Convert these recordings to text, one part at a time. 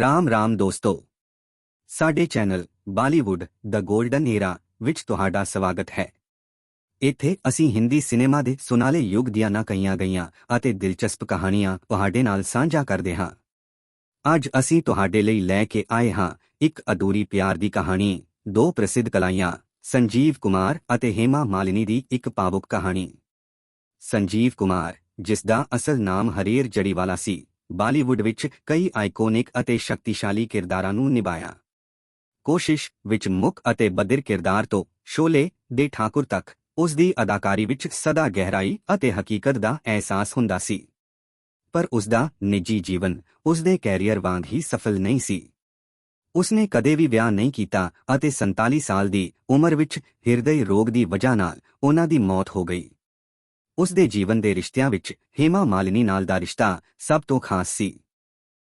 ਰਾਮ ਰਾਮ ਦੋਸਤੋ। ਸਾਡੇ channel Bollywood the golden era ਵਿੱਚ ਤੁਹਾਡਾ ਸਵਾਗਤ ਹੈ। ਇੱਥੇ ਅਸੀਂ ਹਿੰਦੀ ਸਿਨੇਮਾ ਦੇ ਸੁਨਾਲੇ ਯੁੱਗ ਦੀਆਂ ਨਾ ਕਈਆਂ ਗਈਆਂ ਅਤੇ ਦਿਲਚਸਪ ਕਹਾਣੀਆਂ ਤੁਹਾਡੇ ਨਾਲ ਸਾਂਝਾ ਕਰਦੇ ਹਾਂ। ਅੱਜ ਅਸੀਂ ਤੁਹਾਡੇ ਲਈ ਲੈ ਕੇ ਆਏ ਹਾਂ ਇੱਕ ਅਧੂਰੀ ਪਿਆਰ ਦੀ ਕਹਾਣੀ, ਦੋ ਪ੍ਰਸਿੱਧ ਕਲਾਈਆਂ, ਸੰਜੀਵ ਕੁਮਾਰ ਅਤੇ ਹੇਮਾ ਮਾਲਿਨੀ ਦੀ ਇੱਕ ਭਾਵੁਕ ਕਹਾਣੀ। ਸੰਜੀਵ ਕੁਮਾਰ, ਜਿਸ ਦਾ ਅਸਲ ਨਾਮ ਹਰੀਰ ਜੜੀਵਾਲਾ ਸੀ ਬਾਲੀਵੁੱਡ ਵਿੱਚ ਕਈ ਆਈਕੋਨਿਕ ਅਤੇ ਸ਼ਕਤੀਸ਼ਾਲੀ ਕਿਰਦਾਰਾਂ ਨੂੰ ਨਿਭਾਇਆ। ਕੋਸ਼ਿਸ਼ ਵਿੱਚ ਮੁੱਖ ਅਤੇ ਬਦਰ ਕਿਰਦਾਰ ਤੋਂ ਸ਼ੋਲੇ ਦੇ ਠਾਕੁਰ ਤੱਕ ਉਸ ਦੀ ਅਦਾਕਾਰੀ ਵਿੱਚ ਸਦਾ ਗਹਿਰਾਈ ਅਤੇ ਹਕੀਕਤ ਦਾ ਅਹਿਸਾਸ ਹੁੰਦਾ ਸੀ। ਪਰ ਉਸ ਦਾ ਨਿੱਜੀ ਜੀਵਨ ਉਸ ਦੇ ਕੈਰੀਅਰ ਵਾਂਗ ਹੀ ਸਫਲ ਨਹੀਂ ਸੀ। ਉਸਨੇ ਕਦੇ ਵੀ ਵਿਆਹ ਨਹੀਂ ਕੀਤਾ ਅਤੇ 47 ਸਾਲ ਦੀ ਉਮਰ ਵਿੱਚ ਹਿਰਦੇ ਰੋਗ ਦੀ ਵਜ੍ਹਾ ਨਾਲ ਉਹਨਾਂ ਦੀ ਮੌਤ ਹੋ ਗਈ। ਉਸ ਦੇ ਜੀਵਨ ਦੇ ਰਿਸ਼ਤਿਆਂ ਵਿੱਚ ਹੇਮਾ ਮਾਲਿਨੀ ਨਾਲ ਦਾ ਰਿਸ਼ਤਾ ਸਭ ਤੋਂ ਖਾਸ ਸੀ।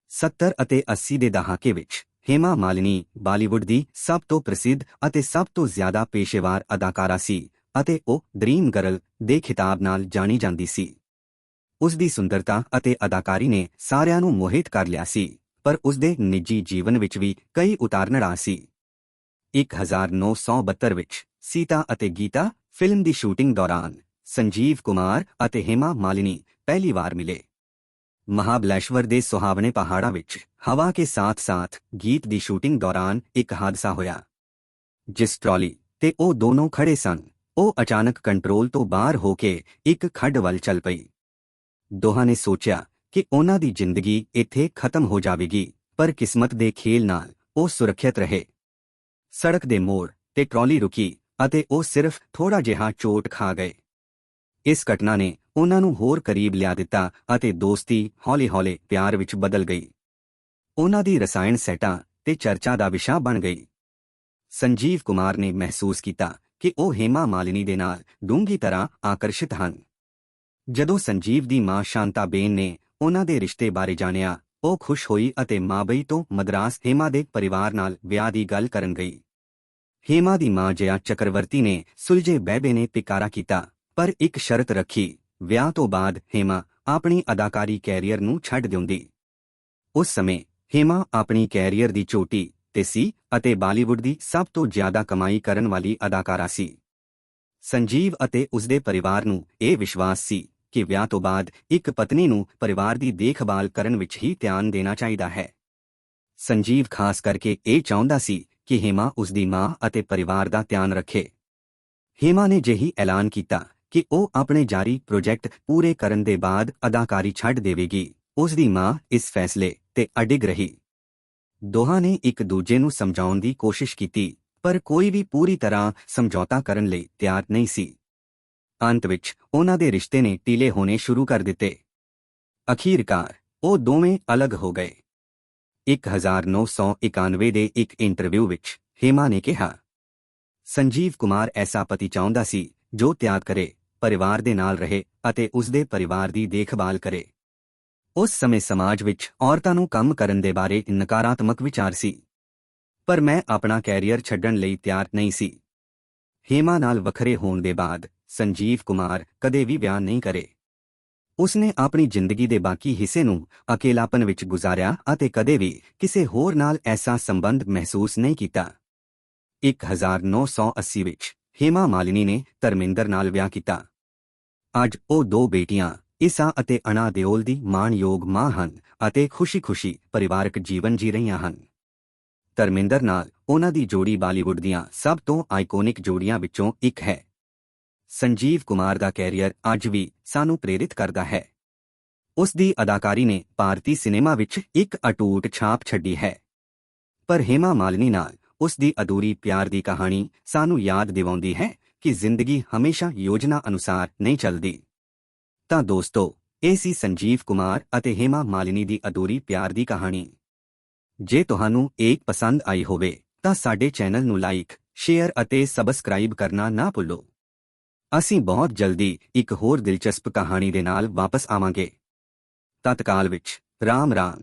70 ਅਤੇ 80 ਦੇ ਦਹਾਕੇ ਵਿੱਚ ਹੇਮਾ ਮਾਲਿਨੀ ਬਾਲੀਵੁੱਡ ਦੀ ਸਭ ਤੋਂ ਪ੍ਰਸਿੱਧ ਅਤੇ ਸਭ ਤੋਂ ਜ਼ਿਆਦਾ ਪੇਸ਼ੇਵਾਰ ਅਦਾਕਾਰਾ ਸੀ ਅਤੇ ਉਹ ਡ੍ਰੀਮ ਗਰਲ ਦੇ ਖਿਤਾਬ ਨਾਲ ਜਾਣੀ ਜਾਂਦੀ ਸੀ। ਉਸ ਦੀ ਸੁੰਦਰਤਾ ਅਤੇ ਅਦਾਕਾਰੀ ਨੇ ਸਾਰਿਆਂ ਨੂੰ ਮੋਹਿਤ ਕਰ ਲਿਆ ਸੀ, ਪਰ ਉਸ ਦੇ ਨਿੱਜੀ ਜੀਵਨ ਵਿੱਚ ਵੀ ਕਈ ਉਤਾਰਨੜਾ ਸੀ। 1972 ਵਿੱਚ ਸੀਤਾ ਅਤੇ ਗੀਤਾ ਫਿਲਮ ਦੀ ਸ਼ੂਟਿੰਗ ਦੌਰਾਨ ਸੰਜੀਵ ਕੁਮਾਰ ਅਤੇ ਹੇਮਾ ਮਾਲਿਨੀ ਪਹਿਲੀ ਵਾਰ ਮਿਲੇ। ਮਹਾਬਲੇਸ਼ਵਰ ਦੇ ਸੁਹਾਵਣੇ ਪਹਾੜਾਂ ਵਿੱਚ ਹਵਾ ਕੇ ਸਾਥ-ਸਾਥ ਗੀਤ ਦੀ ਸ਼ੂਟਿੰਗ ਦੌਰਾਨ ਇੱਕ ਹਾਦਸਾ ਹੋਇਆ। ਜਿਸ ਟਰਾਲੀ ਤੇ ਉਹ ਦੋਨੋਂ ਖੜੇ ਸਨ, ਉਹ ਅਚਾਨਕ ਕੰਟਰੋਲ ਤੋਂ ਬਾਹਰ ਹੋ ਕੇ ਇੱਕ ਖੱਡ ਵੱਲ ਚੱਲ ਪਈ। ਦੋਹਾਂ ਨੇ ਸੋਚਿਆ ਕਿ ਉਹਨਾਂ ਦੀ ਜ਼ਿੰਦਗੀ ਇੱਥੇ ਖਤਮ ਹੋ ਜਾਵੇਗੀ, ਪਰ ਕਿਸਮਤ ਦੇ ਖੇਲ ਨਾਲ ਉਹ ਸੁਰੱਖਿਅਤ ਰਹੇ। ਸੜਕ ਦੇ ਮੋੜ ਤੇ ਟਰਾਲੀ ਰੁਕੀ ਅਤੇ ਉਹ ਸਿਰਫ ਥੋੜਾ ਜਿਹਾ ਚੋਟ ਖਾ ਗਏ। ਇਸ ਘਟਨਾ ਨੇ ਉਹਨਾਂ ਨੂੰ ਹੋਰ ਕਰੀਬ ਲਿਆ ਦਿੱਤਾ ਅਤੇ ਦੋਸਤੀ ਹੌਲੀ-ਹੌਲੀ ਪਿਆਰ ਵਿੱਚ ਬਦਲ ਗਈ। ਉਹਨਾਂ ਦੀ ਰਸਾਇਣ ਸੈਟਾਂ ਤੇ ਚਰਚਾ ਦਾ ਵਿਸ਼ਾ ਬਣ ਗਈ। ਸੰਜੀਵ ਕੁਮਾਰ ਨੇ ਮਹਿਸੂਸ ਕੀਤਾ ਕਿ ਉਹ ਹੇਮਾ ਮਾਲਿਨੀ ਦੇ ਨਾਲ ਡੂੰਗੀ ਤਰ੍ਹਾਂ ਆਕਰਸ਼ਿਤ ਹਨ। ਜਦੋਂ ਸੰਜੀਵ ਦੀ ਮਾਂ ਸ਼ਾਂਤਾਬੇਨ ਨੇ ਉਹਨਾਂ ਦੇ ਰਿਸ਼ਤੇ ਬਾਰੇ ਜਾਣਿਆ, ਉਹ ਖੁਸ਼ ਹੋਈ ਅਤੇ ਮਾਬਈ ਤੋਂ ਮਦਰਾਸ ਹੇਮਾ ਦੇ ਪਰਿਵਾਰ ਨਾਲ ਵਿਆਹ ਦੀ ਗੱਲ ਕਰਨ ਗਈ। ਹੇਮਾ ਦੀ ਮਾਂ ਜਯਾ ਚੱਕਰਵਰਤੀ ਨੇ ਸੁਲਝੇ ਬਹਿਬੇ ਨੇ ਪਿਕਾਰਾ ਕੀਤਾ। ਪਰ ਇੱਕ ਸ਼ਰਤ ਰੱਖੀ, ਵਿਆਹ ਤੋਂ ਬਾਅਦ ਹੇਮਾ ਆਪਣੀ ਅਦਾਕਾਰੀ ਕੈਰੀਅਰ ਨੂੰ ਛੱਡ ਦਿੰਦੀ। ਉਸ ਸਮੇਂ ਹੇਮਾ ਆਪਣੀ ਕੈਰੀਅਰ ਦੀ ਚੋਟੀ ਤੇ ਸੀ ਅਤੇ ਬਾਲੀਵੁੱਡ ਦੀ ਸਭ ਤੋਂ ਜ਼ਿਆਦਾ ਕਮਾਈ ਕਰਨ ਵਾਲੀ ਅਦਾਕਾਰਾ ਸੀ। ਸੰਜੀਵ ਅਤੇ ਉਸਦੇ ਪਰਿਵਾਰ ਨੂੰ ਇਹ ਵਿਸ਼ਵਾਸ ਸੀ ਕਿ ਵਿਆਹ ਤੋਂ ਬਾਅਦ ਇੱਕ ਪਤਨੀ ਨੂੰ ਪਰਿਵਾਰ ਦੀ ਦੇਖਭਾਲ ਕਰਨ ਵਿੱਚ ਹੀ ਧਿਆਨ ਦੇਣਾ ਚਾਹੀਦਾ ਹੈ। ਸੰਜੀਵ ਖਾਸ ਕਰਕੇ ਇਹ ਚਾਹੁੰਦਾ ਸੀ ਕਿ ਹੇਮਾ ਉਸਦੀ ਮਾਂ ਅਤੇ ਪਰਿਵਾਰ ਦਾ ਧਿਆਨ ਰੱਖੇ। ਹੇਮਾ ਨੇ ਜਿਹੀ ਐਲਾਨ ਕੀਤਾ ਕਿ ਉਹ ਆਪਣੇ ਜਾਰੀ ਪ੍ਰੋਜੈਕਟ ਪੂਰੇ ਕਰਨ ਦੇ ਬਾਅਦ ਅਦਾਕਾਰੀ ਛੱਡ ਦੇਵੇਗੀ। ਉਸ ਦੀ ਮਾਂ ਇਸ ਫੈਸਲੇ ਤੇ ਅਡਿਗ ਰਹੀ। ਦੋਹਾਂ ਨੇ ਇੱਕ ਦੂਜੇ ਨੂੰ ਸਮਝਾਉਣ ਦੀ ਕੋਸ਼ਿਸ਼ ਕੀਤੀ, ਪਰ ਕੋਈ ਵੀ ਪੂਰੀ ਤਰ੍ਹਾਂ ਸਮਝੌਤਾ ਕਰਨ ਲਈ ਤਿਆਰ ਨਹੀਂ ਸੀ। ਅੰਤ ਵਿੱਚ ਉਹਨਾਂ ਦੇ ਰਿਸ਼ਤੇ ਨੇ ਟੀਲੇ ਹੋਣੇ ਸ਼ੁਰੂ ਕਰ ਦਿੱਤੇ। ਅਖੀਰਕਾਰ ਉਹ ਦੋਵੇਂ ਅਲੱਗ ਹੋ ਗਏ। 1991 ਦੇ ਇੱਕ ਇੰਟਰਵਿਊ ਵਿੱਚ ਹੇਮਾ ਨੇ ਕਿਹਾ, ਸੰਜੀਵ ਕੁਮਾਰ ਐਸਾ ਪਤੀ ਚਾਹੁੰਦਾ ਸੀ ਜੋ ਤਿਆਗ ਕਰੇ। ਪਰਿਵਾਰ ਦੇ ਨਾਲ ਰਹੇ ਅਤੇ ਉਸ ਦੇ ਪਰਿਵਾਰ ਦੀ ਦੇਖਭਾਲ ਕਰੇ। ਉਸ ਸਮੇਂ ਸਮਾਜ ਵਿੱਚ ਔਰਤਾਂ ਨੂੰ ਕੰਮ ਕਰਨ ਦੇ ਬਾਰੇ ਨਕਾਰਾਤਮਕ ਵਿਚਾਰ ਸੀ। ਪਰ ਮੈਂ ਆਪਣਾ ਕੈਰੀਅਰ ਛੱਡਣ ਲਈ ਤਿਆਰ ਨਹੀਂ ਸੀ। ਹੇਮਾ ਨਾਲ ਵੱਖਰੇ ਹੋਣ ਦੇ ਬਾਅਦ ਸੰਜੀਵ ਕੁਮਾਰ ਕਦੇ ਵੀ ਵਿਆਹ ਨਹੀਂ ਕਰੇ। ਉਸਨੇ ਆਪਣੀ ਜ਼ਿੰਦਗੀ ਦੇ ਬਾਕੀ ਹਿੱਸੇ ਨੂੰ ਅਕੇਲਾਪਨ ਵਿੱਚ ਗੁਜ਼ਾਰਿਆ ਅਤੇ ਕਦੇ ਵੀ ਕਿਸੇ ਹੋਰ ਨਾਲ ਐਸਾ ਸੰਬੰਧ ਮਹਿਸੂਸ ਨਹੀਂ ਕੀਤਾ। 1980 ਵਿੱਚ ਹੇਮਾ ਮਾਲਿਨੀ ਨੇ ਧਰਮਿੰਦਰ ਨਾਲ ਵਿਆਹ ਕੀਤਾ। ਅੱਜ ਉਹ ਦੋ ਬੇਟੀਆਂ ਇਸਾ ਅਤੇ ਅਨਾ ਦਿਓਲ ਦੀ ਮਾਣਯੋਗ ਮਾਂ ਹਨ ਅਤੇ ਖੁਸ਼ੀ-ਖੁਸ਼ੀ ਪਰਿਵਾਰਕ ਜੀਵਨ ਜੀ ਰਹੀਆਂ ਹਨ। ਧਰਮਿੰਦਰ ਨਾਲ ਉਹਨਾਂ ਦੀ ਜੋੜੀ ਬਾਲੀਵੁੱਡ ਦੀਆਂ ਸਭ ਤੋਂ ਆਈਕੋਨਿਕ ਜੋੜੀਆਂ ਵਿੱਚੋਂ ਇੱਕ ਹੈ। ਸੰਜੀਵ ਕੁਮਾਰ ਦਾ ਕੈਰੀਅਰ ਅੱਜ ਵੀ ਸਾਨੂੰ ਪ੍ਰੇਰਿਤ ਕਰਦਾ ਹੈ। ਉਸ ਦੀ ਅਦਾਕਾਰੀ ਨੇ ਭਾਰਤੀ ਸਿਨੇਮਾ ਵਿੱਚ ਇੱਕ ਅਟੂਟ ਛਾਪ ਛੱਡੀ ਹੈ। ਪਰ ਹੇਮਾ ਮਾਲਿਨੀ ਨਾਲ ਉਸ ਦੀ ਅਧੂਰੀ ਪਿਆਰ ਦੀ ਕਹਾਣੀ ਸਾਨੂੰ ਯਾਦ ਦਿਵਾਉਂਦੀ ਹੈ ਕਿ ਜ਼ਿੰਦਗੀ ਹਮੇਸ਼ਾ ਯੋਜਨਾ ਅਨੁਸਾਰ ਨਹੀਂ ਚੱਲਦੀ। ਤਾਂ ਦੋਸਤੋ, ਇਹ ਸੀ ਸੰਜੀਵ ਕੁਮਾਰ ਅਤੇ ਹੇਮਾ ਮਾਲਿਨੀ ਦੀ ਅਧੂਰੀ ਪਿਆਰ ਦੀ ਕਹਾਣੀ। ਜੇ ਤੁਹਾਨੂੰ ਇਹ ਪਸੰਦ ਆਈ ਹੋਵੇ, ਤਾਂ ਸਾਡੇ ਚੈਨਲ ਨੂੰ ਲਾਈਕ, ਸ਼ੇਅਰ ਅਤੇ ਸਬਸਕ੍ਰਾਈਬ ਕਰਨਾ ਨਾ ਭੁੱਲੋ। ਅਸੀਂ ਬਹੁਤ ਜਲਦੀ ਇੱਕ ਹੋਰ ਦਿਲਚਸਪ ਕਹਾਣੀ ਦੇ ਨਾਲ ਵਾਪਸ ਆਵਾਂਗੇ। ਤਤਕਾਲ ਵਿੱਚ, ਰਾਮ ਰਾਮ।